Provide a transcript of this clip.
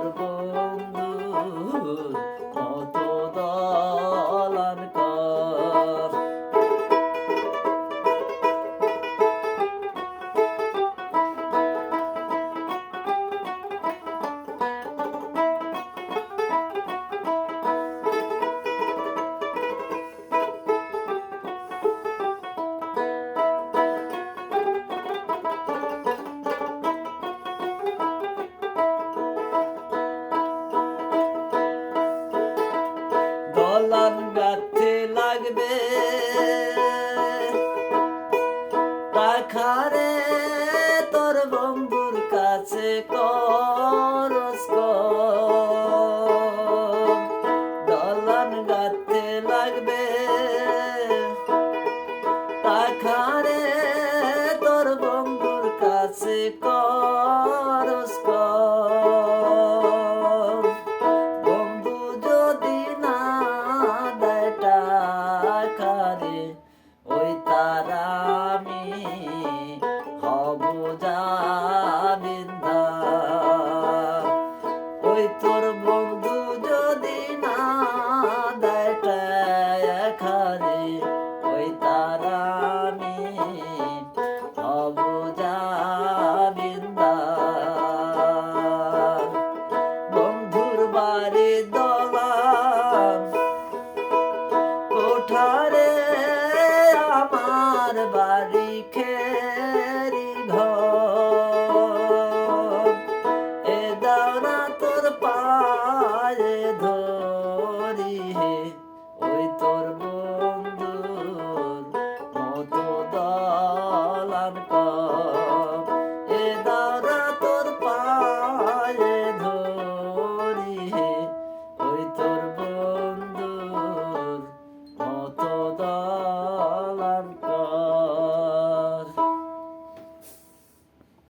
kurbandı. গাতে লাগবে। টাকারে তোর বন্ধুর কাছে করস দলান গাতে লাগবে। টাকারে টাকা রে, ওই তার আমি হব জামিনদার। ওই তোর বন্ধু যদি না টাকা রে, ওই তার আমি হব জামিনদার। দুঃখেরই ঘর। এ দানা তোর পায়ে ধর।